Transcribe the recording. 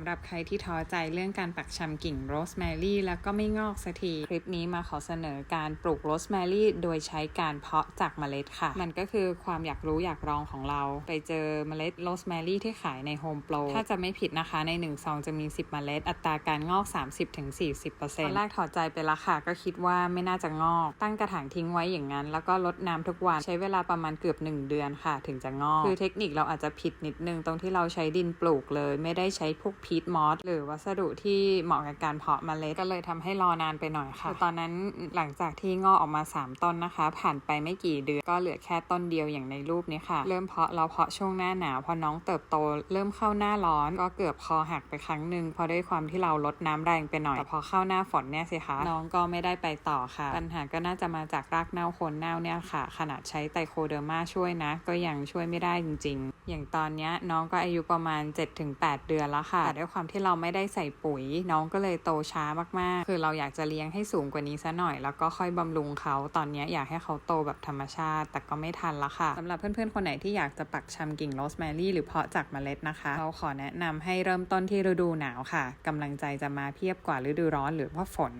ำหรับใครที่ท้อใจเรื่องการปักชำกิ่งโรสแมรี่แล้วก็ไม่งอกสักที คลิปนี้มาขอเสนอการปลูกโรสแมรี่โดยใช้การเพาะจากเมล็ดค่ะ มันก็คือความอยากรู้อยากลองของเรา ไปเจอเมล็ดโรสแมรี่ที่ขายในโฮมโปรถ้าจะไม่ผิดนะคะใน1ซองจะมี 10 เมล็ด อัตราการงอก 30-40%ตอนแรกถอดใจไปละค่ะก็คิดว่าไม่น่าจะงอก ตั้งกระถางทิ้งไว้อย่างนั้น แล้วก็ลดน้ำทุกวันใช้เวลาประมาณเกือบ 1 เดือนค่ะ ถึงจะงอก คือเทคนิคเราอาจจะผิดนิดนึงตรงที่เราใช้ดินปลูกเลย ไม่ได้ใช้พวกพีทมอสหรือวัสดุที่เหมาะกับการเพาะเมล็ดก็เลยทำให้รอนานไปหน่อยค่ะ ตอนนั้นหลังจากที่งอกออกมา 3 ต้นนะคะ ผ่านไปไม่กี่เดือนก็เหลือแค่ต้นเดียวอย่างในรูปนี้ค่ะ เริ่มเพาะเราเพาะช่วงหน้าหนาวพอน้องเติบโต เริ่มเข้าหน้าร้อนก็เกือบคอหักไปครั้งหนึ่งเพราะด้วยความที่เราลดน้ำแรงไปหน่อยแต่พอเข้าหน้าฝนเนี่ยสิคะน้องก็ไม่ได้ไปต่อค่ะ ปัญหาก็น่าจะมาจากรากเน่าโคนเน่าเนี่ยค่ะ ขนาดใช้ไตโคเดอร์มาช่วยนะ ก็ยังช่วยไม่ได้จริง ๆ อย่างตอนเนี้ยน้องก็อายุประมาณ 7-8 เดือนแล้วค่ะแต่ด้วยความที่เราไม่ได้ใส่ปุ๋ย น้องก็เลยโตช้ามากๆ คือเราอยากจะเลี้ยงให้สูงกว่านี้ซะหน่อย แล้วก็ค่อยบำรุงเขา ตอนนี้อยากให้เขาโตแบบธรรมชาติ แต่ก็ไม่ทันละค่ะสำหรับเพื่อนๆ คนไหนที่อยากจะปักชำกิ่งโรสแมรี่หรือเพาะจากเมล็ดนะคะ เราขอแนะนำให้เริ่มต้นที่ฤดูหนาวค่ะกำลังใจจะมาเพียบกว่าฤดูร้อนหรือว่าฝน